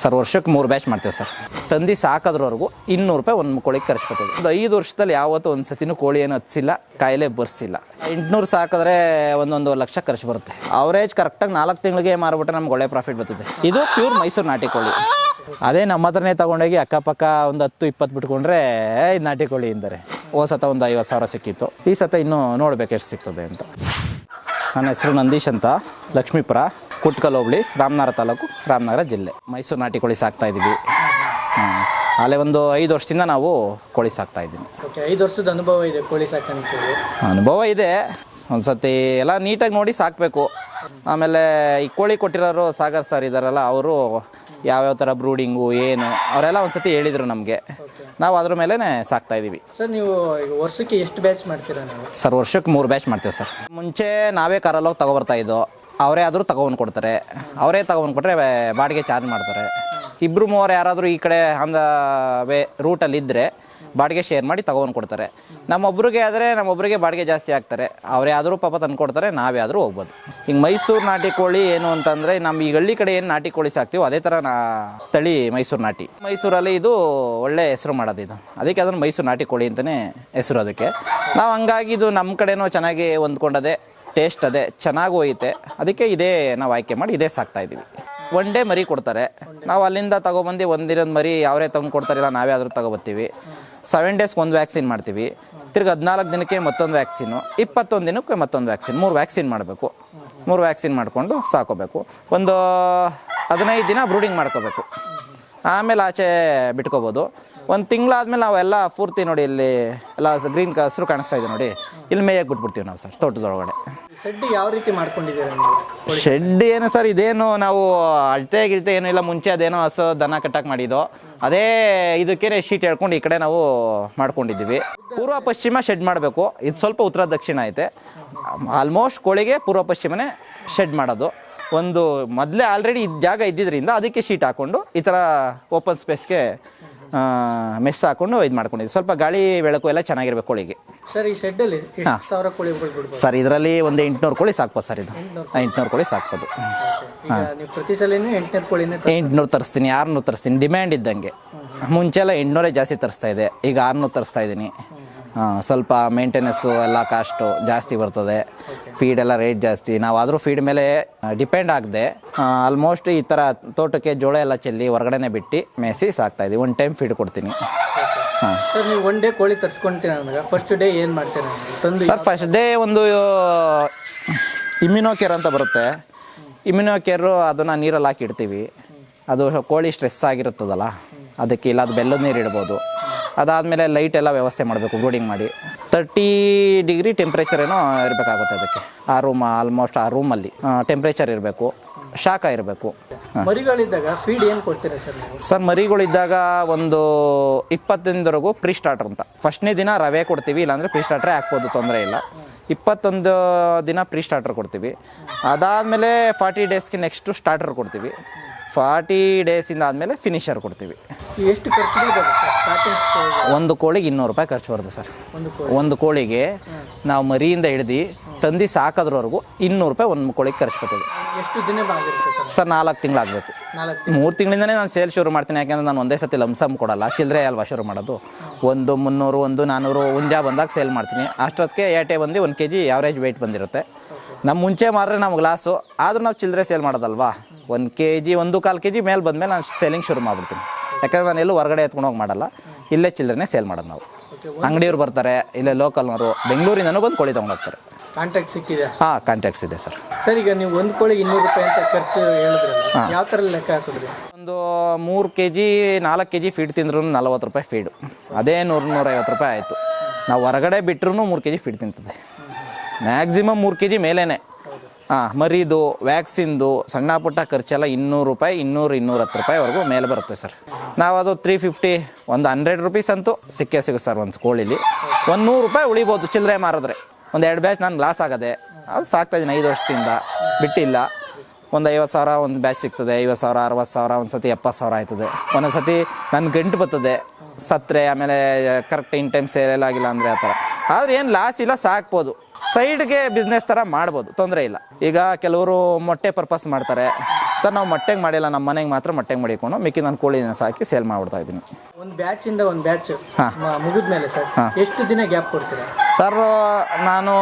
Sir, ವರ್ಷಕ್ಕೆ ಮೂರು batch ಮಾಡ್ತೇವೆ ಸರ್. ತಂದು ಸಾಕಾದ್ರವರೆಗೂ ಇನ್ನೂರು ರೂಪಾಯಿ ಒಂದು ಕೋಳಿಗೆ ಖರ್ಚ್ಕೊತೀವಿ ಒಂದು ಐದು ವರ್ಷದಲ್ಲಿ ಯಾವತ್ತೂ ಒಂದು ಸತಿನೂ ಕೋಳಿ ಏನು ಹಚ್ಚಿಲ್ಲ, ಕಾಯಿಲೆ ಬರ್ಸಿಲ್ಲ. ಎಂಟುನೂರು ಸಾಕಿದ್ರೆ ಒಂದೊಂದು ಲಕ್ಷ ಖರ್ಚು ಬರುತ್ತೆ. ಅವರೇಜ್ ಕರೆಕ್ಟಾಗಿ ನಾಲ್ಕು ತಿಂಗಳಿಗೆ ಮಾರ್ಬಿಟ್ರೆ ನಮ್ಗೆ ಒಳ್ಳೆ ಪ್ರಾಫಿಟ್ ಬರ್ತದೆ. ಇದು ಪ್ಯೂರ್ ಮೈಸೂರು ನಾಟಿ ಕೋಳಿ. ಅದೇ ನಮ್ಮ ಹತ್ರನೇ ತಗೊಂಡೋಗಿ ಅಕ್ಕಪಕ್ಕ ಒಂದು ಹತ್ತು, ಇಪ್ಪತ್ತು ಬಿಟ್ಕೊಂಡ್ರೆ ನಾಟಿ ಕೋಳಿ ಎಂದರೆ. ಹೋದ ಸತ ಒಂದು ಐವತ್ತು ಸಾವಿರ ಸಿಕ್ಕಿತ್ತು. ಈ ಸತ ಇನ್ನೂ ನೋಡ್ಬೇಕು ಎಷ್ಟು ಸಿಗ್ತದೆ ಅಂತ. ನನ್ನ ಹೆಸರು ನಂದೀಶ್ ಅಂತ, ಲಕ್ಷ್ಮೀಪುರ. ಕುಟ್ಕಲ್ ಹೋಬಳಿ ರಾಮನಗರ ತಾಲೂಕು ರಾಮನಗರ ಜಿಲ್ಲೆ. ಮೈಸೂರು ನಾಟಿ ಕೋಳಿ ಸಾಕ್ತಾ ಇದ್ದೀವಿ. ಅಲ್ಲೇ ಒಂದು ಐದು ವರ್ಷದಿಂದ ನಾವು ಕೋಳಿ ಸಾಕ್ತಾ ಇದ್ದೀನಿ ಓಕೆ ಐದು ವರ್ಷದ ಅನುಭವ ಇದೆ ಕೋಳಿ ಸಾಕಾಣಿಕೆಯಲ್ಲಿ ಅನುಭವ ಇದೆ. ಒಂದು ಸತಿ ಎಲ್ಲ ನೀಟಾಗಿ ನೋಡಿ ಸಾಕಬೇಕು. ಆಮೇಲೆ ಈ ಕೋಳಿ ಕೊಟ್ಟಿರೋರು ಸಾಗರ್ ಸರ್ ಇದ್ದಾರಲ್ಲ ಅವರು ಯಾವ್ಯಾವ ಥರ ಬ್ರೂಡಿಂಗು ಏನು ಅವರೆಲ್ಲ ಒಂದು ಸತಿ ಹೇಳಿದರು ನಮಗೆ. ನಾವು ಅದ್ರ ಮೇಲೆ ಸಾಕ್ತಾ ಇದ್ದೀವಿ. ಸರ್ ನೀವು ಈಗ ವರ್ಷಕ್ಕೆ ಎಷ್ಟು ಬ್ಯಾಚ್ ಮಾಡ್ತೀರಾ ನೀವು? ಸರ್ ವರ್ಷಕ್ಕೆ ಮೂರು ಬ್ಯಾಚ್ ಮಾಡ್ತೀವಿ ಸರ್. ಮುಂಚೆ ನಾವೇ ಕಾರಲ್ಲಿ ಹೋಗಿ ತಗೊಬರ್ತಾ ಇದ್ದೋ ಅವರೇ ಆದರೂ ತಗೊಂಡು ಕೊಡ್ತಾರೆ. ಅವರೇ ತಗೊಂಡು ಕೊಟ್ಟರೆ ಬಾಡಿಗೆ ಚಾರ್ಜ್ ಮಾಡ್ತಾರೆ. ಇಬ್ಬರು ಮೂವರು ಯಾರಾದರೂ ಈ ಕಡೆ ಅಂದ ವೇ ರೂಟಲ್ಲಿ ಇದ್ದರೆ ಬಾಡಿಗೆ ಶೇರ್ ಮಾಡಿ ತಗೊಂಡು ಕೊಡ್ತಾರೆ. ನಮ್ಮೊಬ್ರಿಗೆ ಆದರೆ ನಮ್ಮೊಬ್ಬರಿಗೆ ಬಾಡಿಗೆ ಜಾಸ್ತಿ ಆಗ್ತಾರೆ. ಅವರೇ ಆದರೂ ಪಾಪ ತಂದು ಕೊಡ್ತಾರೆ, ನಾವೇ ಆದರೂ ಹೋಗ್ಬೋದು. ಈಗ ಮೈಸೂರು ನಾಟಿ ಕೋಳಿ ಏನು ಅಂತಂದರೆ ನಮ್ಮ ಈ ಹಳ್ಳಿ ಕಡೆ ಏನು ನಾಟಿ ಕೋಳಿ ಸಾಕ್ತೀವೋ ಅದೇ ಥರ ನಾ ತಳಿ ಮೈಸೂರು ನಾಟಿ. ಮೈಸೂರಲ್ಲಿ ಇದು ಒಳ್ಳೆ ಹೆಸರು ಮಾಡೋದು ಇದು. ಅದಕ್ಕೆ ಅದನ್ನು ಮೈಸೂರು ನಾಟಿ ಕೋಳಿ ಅಂತಲೇ ಹೆಸರು ಅದಕ್ಕೆ. ನಾವು ಹಂಗಾಗಿ ಇದು ನಮ್ಮ ಕಡೆನೂ ಚೆನ್ನಾಗಿ ಹೊಂದ್ಕೊಂಡದೆ ಟೇಸ್ಟ್ ಅದೇ ಚೆನ್ನಾಗಿ ಹೋಯ್ತೆ. ಅದಕ್ಕೆ ಇದೇ ನಾವು ಆಯ್ಕೆ ಮಾಡಿ ಇದೇ ಸಾಕ್ತಾ ಇದ್ದೀವಿ ಒನ್ ಡೇ ಮರಿ ಕೊಡ್ತಾರೆ. ನಾವು ಅಲ್ಲಿಂದ ತಗೊಬಂದು ಒಂದಿನದ ಮರಿ ಯಾವರೇ ತಂದು ಕೊಡ್ತಾರಿಲ್ಲ, ನಾವೇ ಆದರೂ ತೊಗೊಬತ್ತೀವಿ. ಸೆವೆನ್ ಡೇಸ್ಗೆ ಒಂದು ವ್ಯಾಕ್ಸಿನ್ ಮಾಡ್ತೀವಿ. ತಿರ್ಗಿ ಹದಿನಾಲ್ಕು ದಿನಕ್ಕೆ ಮತ್ತೊಂದು ವ್ಯಾಕ್ಸಿನು ಇಪ್ಪತ್ತೊಂದು ದಿನಕ್ಕೆ ಮತ್ತೊಂದು ವ್ಯಾಕ್ಸಿನ್ ಮೂರು ವ್ಯಾಕ್ಸಿನ್ ಮಾಡಬೇಕು. ಮೂರು ವ್ಯಾಕ್ಸಿನ್ ಮಾಡಿಕೊಂಡು ಸಾಕೋಬೇಕು. ಒಂದು ಹದಿನೈದು ದಿನ ಬ್ರೂಡಿಂಗ್ ಮಾಡ್ಕೋಬೇಕು. ಆಮೇಲೆ ಆಚೆ ಬಿಟ್ಕೋಬೋದು. ಒಂದು ತಿಂಗಳಾದ್ಮೇಲೆ ನಾವೆಲ್ಲ ಪೂರ್ತಿ ನೋಡಿ ಇಲ್ಲಿ ಎಲ್ಲ ಗ್ರೀನ್ ಹಸಿರು ಕಾಣಿಸ್ತಾ ಇದೆ ನೋಡಿ. ಇಲ್ಲಿ ಮೇಯಕ್ಕೆ ಬಿಟ್ಬಿಡ್ತೀವಿ ನಾವು ಸರ್ ತೋಟದೊಳಗಡೆ. ಶೆಡ್ ಯಾವ ರೀತಿ ಮಾಡ್ಕೊಂಡಿದ್ದೀರಾ ನೀವು? ಶೆಡ್ ಏನು ಸರ್ ಇದೇನು ನಾವು ಅಳತೆ ಗಿಳತೆ ಇಲ್ಲ ಮುಂಚೆ ಅದೇನೋ ಹಸು ದನ ಕಟ್ಟಕ್ಕೆ ಮಾಡಿದ್ದು. ಅದೇ ಇದಕ್ಕೆ ಶೀಟ್ ಹೇಳ್ಕೊಂಡು ಈ ಕಡೆ ನಾವು ಮಾಡ್ಕೊಂಡಿದ್ದೀವಿ. ಪೂರ್ವ ಪಶ್ಚಿಮ ಶೆಡ್ ಮಾಡಬೇಕು. ಇದು ಸ್ವಲ್ಪ ಉತ್ತರ ದಕ್ಷಿಣ ಐತೆ. ಆಲ್ಮೋಸ್ಟ್ ಕೋಳಿಗೆ ಪೂರ್ವ ಪಶ್ಚಿಮನೇ ಶೆಡ್ ಮಾಡೋದು. ಒಂದು ಮೊದಲೇ ಆಲ್ರೆಡಿ ಇದು ಜಾಗ ಇದ್ದಿದ್ದರಿಂದ ಅದಕ್ಕೆ ಶೀಟ್ ಹಾಕ್ಕೊಂಡು ಈ ಥರ ಓಪನ್ ಸ್ಪೇಸ್ಗೆ ಮೆಸ್ ಹಾಕೊಂಡು ಇದು ಮಾಡ್ಕೊಂಡಿದ್ವಿ ಸ್ವಲ್ಪ ಗಾಳಿ ಬೆಳಕು ಎಲ್ಲ ಚೆನ್ನಾಗಿರ್ಬೇಕು ಕೋಳಿಗೆ. ಸರ್ ಈ ಶೆಡ್ಡಲ್ಲಿ ಸಾವಿರ ಬಿಡ್ಬೋದು ಸರ್? ಇದರಲ್ಲಿ ಒಂದು ಎಂಟುನೂರು ಕೋಳಿ ಸಾಕ್ಬೋದು ಸರ್ ಇದು. ಎಂಟುನೂರು ಕೋಳಿ ಸಾಕ್ಬೋದು. ಪ್ರತಿ ಸಲ ಎಂಟುನೂರು ಕೋಳಿನೇ ತ- ಎಂಟುನೂರು ತರಿಸ್ತೀನಿ ಆರುನೂರು ತರಿಸ್ತೀನಿ. ಡಿಮ್ಯಾಂಡ್ ಇದ್ದಂಗೆ. ಮುಂಚೆ ಎಲ್ಲ ಎಂಟುನೂರೇ ಜಾಸ್ತಿ ತರಿಸ್ತಾ ಇದೆ ಈಗ ಆರುನೂರು ತರಿಸ್ತಾ ಇದ್ದೀನಿ. ಸ್ವಲ್ಪ ಮೇಂಟೆನೆನ್ಸು ಎಲ್ಲ ಕಾಸ್ಟು ಜಾಸ್ತಿ ಬರ್ತದೆ. ಫೀಡ್ ಎಲ್ಲ ರೇಟ್ ಜಾಸ್ತಿ. ನಾವು ಆದರೂ ಫೀಡ್ ಮೇಲೆ ಡಿಪೆಂಡ್ ಆಗದೆ ಆಲ್ಮೋಸ್ಟ್ ಈ ಥರ ತೋಟಕ್ಕೆ ಜೋಳ ಎಲ್ಲ ಚೆಲ್ಲಿ ಹೊರಗಡೆನೆ ಬಿಟ್ಟು ಮೇಯಿಸಿ ಸಾಕ್ತಾ ಇದ್ದೀವಿ ಒನ್ ಟೈಮ್ ಫೀಡ್ ಕೊಡ್ತೀನಿ. ಹಾಂ. ಸರ್ ನೀವು ಒನ್ ಡೇ ಕೋಳಿ ತರಿಸ್ಕೊಂತೀರ ನನಗೆ ಫಸ್ಟ್ ಡೇ ಏನು ಮಾಡ್ತೀನಿ ತಂದು ಸರ್ ಫಸ್ಟ್ ಡೇ ಒಂದು ಇಮ್ಯುನೋ ಕೇರ್ ಅಂತ ಬರುತ್ತೆ. ಇಮ್ಯುನೋ ಕೇರು ಅದನ್ನು ನೀರಲ್ಲಿ ಹಾಕಿ ಇಡ್ತೀವಿ. ಅದು ಕೋಳಿ ಸ್ಟ್ರೆಸ್ ಆಗಿರುತ್ತದಲ್ಲ ಅದಕ್ಕೆ ಇಲ್ಲ ಅದು ಬೆಲ್ಲದ ನೀರು ಇಡ್ಬೋದು. ಅದಾದಮೇಲೆ ಲೈಟ್ ಎಲ್ಲ ವ್ಯವಸ್ಥೆ ಮಾಡಬೇಕು ಬ್ರೂಡಿಂಗ್ ಮಾಡಿ. ತರ್ಟಿ ಡಿಗ್ರಿ ಟೆಂಪ್ರೇಚರ್ ಏನೋ ಇರಬೇಕಾಗುತ್ತೆ ಅದಕ್ಕೆ. ಆ ರೂಮ್ ಆಲ್ಮೋಸ್ಟ್ ಆ ರೂಮಲ್ಲಿ ಟೆಂಪ್ರೇಚರ್ ಇರಬೇಕು ಶಾಖ ಇರಬೇಕು. ಮರಿಗಳಿದ್ದಾಗ ಫೀಡ್ ಏನು ಕೊಡ್ತೀರಾ ಸರ್ ಸರ್ ಮರಿಗಳಿದ್ದಾಗ ಒಂದು ಇಪ್ಪತ್ತೊಂದರೆಗೂ ಪ್ರೀ ಸ್ಟಾರ್ಟರ್ ಅಂತ. ಫಸ್ಟ್ನೇ ದಿನ ರವೆ ಕೊಡ್ತೀವಿ ಇಲ್ಲಾಂದರೆ ಪ್ರೀ ಸ್ಟಾರ್ಟ್ರೇ ಹಾಕ್ಬೋದು ತೊಂದರೆ ಇಲ್ಲ. ಇಪ್ಪತ್ತೊಂದು ದಿನ ಪ್ರೀ ಸ್ಟಾರ್ಟರ್ ಕೊಡ್ತೀವಿ. ಅದಾದಮೇಲೆ ಫಾರ್ಟಿ ಡೇಸ್ಗೆ ನೆಕ್ಸ್ಟು ಸ್ಟಾರ್ಟರ್ ಕೊಡ್ತೀವಿ. ಫಾರ್ಟಿ ಡೇಸಿಂದ ಆದಮೇಲೆ ಫಿನಿಷರ್ ಕೊಡ್ತೀವಿ. ಎಷ್ಟು ಖರ್ಚು ಒಂದು ಕೋಳಿಗೆ ಇನ್ನೂರು ರೂಪಾಯಿ ಖರ್ಚು ಬರುತ್ತೆ ಸರ್. ಒಂದು ಕೋಳಿಗೆ ನಾವು ಮರಿಯಿಂದ ಹಿಡ್ದು ತಂದು ಸಾಕೋದ್ರವರೆಗೂ ಇನ್ನೂರು ರೂಪಾಯಿ ಒಂದು ಕೋಳಿಗೆ ಖರ್ಚು ಖರ್ಚ್ಕೊತೀವಿ ಎಷ್ಟು ದಿನ ಸರ್? ನಾಲ್ಕು ತಿಂಗಳಾಗಬೇಕು ನಾಲ್ಕು ಮೂರು ತಿಂಗಳಿಂದನೇ ನಾನು ಸೇಲ್ ಶುರು ಮಾಡ್ತೀನಿ ಯಾಕೆಂದ್ರೆ ನಾನು ಒಂದೇ ಸತಿ ಲಂಸಮ್ ಕೊಡಲ್ಲ. ಚಿಲ್ಲರೆ ಅಲ್ವಾ ಶುರು ಮಾಡೋದು? ಒಂದು ಮುನ್ನೂರು ಒಂದು ನಾನ್ನೂರು ಹುಂಜಾ ಬಂದಾಗ ಸೇಲ್ ಮಾಡ್ತೀನಿ. ಅಷ್ಟೊತ್ತಿಗೆ ಏಟೆ ಬಂದು ಒಂದು ಕೆ ಜಿ ಯಾವ್ರೇಜ್ ವೆಯ್ಟ್ ಬಂದಿರುತ್ತೆ ನಮ್ಮ ಮುಂಚೆ ಮಾರ್ರೆ ನಮ್ಗೆ ಲಾಸು ಆದರೂ ನಾವು ಚಿಲ್ಲರೆ ಸೇಲ್ ಮಾಡೋದಲ್ವಾ? ಒಂದು ಕೆ ಜಿ ಒಂದು ಕಾಲು ಕೆ ಜಿ ಮೇಲೆ ಬಂದಮೇಲೆ ನಾನು ಸೇಲಿಂಗ್ ಶುರು ಮಾಡಿಬಿಡ್ತೀನಿ. ಯಾಕಂದ್ರೆ ನಾನು ಎಲ್ಲೂ ಹೊರಗಡೆ ಎತ್ಕೊಂಡು ಹೋಗಿ ಮಾಡಲ್ಲ. ಇಲ್ಲೇ ಚಿಲ್ಲರೆನೇ ಸೇಲ್ ಮಾಡೋದು ನಾವು. ಅಂಗಡಿಯವ್ರು ಬರ್ತಾರೆ ಇಲ್ಲೇ ಲೋಕಲ್ನವರು ಬೆಂಗಳೂರಿಂದನೂ ಬಂದು ಕೋಳಿ ತೊಗೊಂಡೋಗ್ತಾರೆ ಕಾಂಟ್ಯಾಕ್ಟ್ ಸಿಕ್ಕಿದೆ ಹಾಂ ಕಾಂಟ್ಯಾಕ್ಟ್ಸ್ ಇದೆ ಸರ್. ಸರ್ ಈಗ ನೀವು ಒಂದು ಕೋಳಿ ಇನ್ನೂರು ರೂಪಾಯಿ ಅಂತ ಖರ್ಚು ಹೇಳಿದ್ರೆ ಯಾವ ಥರ ಲೆಕ್ಕ ಹಾಕಿದ್ರಿ? ಒಂದು ಮೂರು ಕೆ ಜಿ ನಾಲ್ಕು ಕೆ ಜಿ ಫೀಡ್ ತಿಂದ್ರೂ ನಲ್ವತ್ತು ರೂಪಾಯಿ ಫೀಡು ಅದೇ ನೂರು ನೂರೈವತ್ತು ರೂಪಾಯಿ ಆಯಿತು. ನಾವು ಹೊರಗಡೆ ಬಿಟ್ಟರು ಮೂರು ಕೆ ಜಿ ಫೀಡ್ ತಿಂತದೆ ಮ್ಯಾಕ್ಸಿಮಮ್ ಮೂರು ಕೆ ಜಿ ಮೇಲೇ ಹಾಂ ಮರಿದು, ವ್ಯಾಕ್ಸಿನ್ದು ಸಣ್ಣ ಪುಟ್ಟ ಖರ್ಚೆಲ್ಲ ಇನ್ನೂರು ರೂಪಾಯಿ, ಇನ್ನೂರು ಇನ್ನೂರ ಹತ್ತು ರೂಪಾಯಿವರೆಗೂ ಮೇಲೆ ಬರುತ್ತೆ ಸರ್. ನಾವು ಅದು ತ್ರೀ ಫಿಫ್ಟಿ ಒಂದು ಹಂಡ್ರೆಡ್ ರುಪೀಸ್ ಅಂತೂ ಸಿಕ್ಕೇ ಸಿಗುತ್ತೆ ಸರ್ ಒಂದು ಕೋಳಿಲಿ. ಒಂದು ನೂರು ರೂಪಾಯಿ ಉಳಿಬೋದು ಚಿಲ್ಲರೆ ಮಾರಿದ್ರೆ. ಒಂದು ಎರಡು ಬ್ಯಾಚ್ ನಾನು ಲಾಸ್ ಆಗದೆ. ಅದು ಸಾಕ್ತಾಯಿದ್ದೀನಿ ಐದು ವರ್ಷದಿಂದ. ಬಿಟ್ಟಿಲ್ಲ. ಒಂದು ಐವತ್ತು ಸಾವಿರ, ಒಂದು ಬ್ಯಾಚ್ ಸಿಗ್ತದೆ. ಐವತ್ತು ಸಾವಿರ, ಅರವತ್ತು ಸಾವಿರ ಒಂದು ಸತಿ ಎಪ್ಪತ್ತು ಸಾವಿರ ಆಯ್ತದೆ. ಒಂದೊಂದು ಸತಿ ನನ್ನ ಗಂಟು ಬರ್ತದೆ. ಸತ್ತರೆ, ಆಮೇಲೆ ಕರೆಕ್ಟ್ ಇನ್ ಟೈಮ್ ಸೇರೆಲ್ಲ ಆಗಿಲ್ಲ ಅಂದರೆ ಆ ಥರ. ಆದರೆ ಏನು ಲಾಸ್ ಇಲ್ಲ, ಸಾಕ್ಬೋದು. ಸೈಡ್ಗೆ ಬಿಸ್ನೆಸ್ ಥರ ಮಾಡ್ಬೋದು ತೊಂದರೆ ಇಲ್ಲ. ಈಗ ಕೆಲವರು ಮೊಟ್ಟೆ ಪರ್ಪಸ್ ಮಾಡ್ತಾರೆ. ಸರ್ ನಾವು ಮೊಟ್ಟೆಗೆ ಮಾಡಿಲ್ಲ ನಮ್ಮ ಮನೆಗೆ ಮಾತ್ರ ಮೊಟ್ಟೆಗೆ ಮಾಡಿಕೊಂಡು ಮಿಕ್ಕಿ ನಾನು ಕೋಳಿನ ಸಾಕಿ ಸೇಲ್ ಮಾಡ್ಬಿಡ್ತಾ ಇದ್ದೀನಿ. ಒಂದು ಬ್ಯಾಚ್ ಇಂದ ಒಂದು ಬ್ಯಾಚ್ ಮುಗಿದ ಮುಗಿದ್ಮೇಲೆ ಸರ್ ಎಷ್ಟು ದಿನ ಗ್ಯಾಪ್ ಕೊಡ್ತೀರಾ? ಸರ್ ನಾನು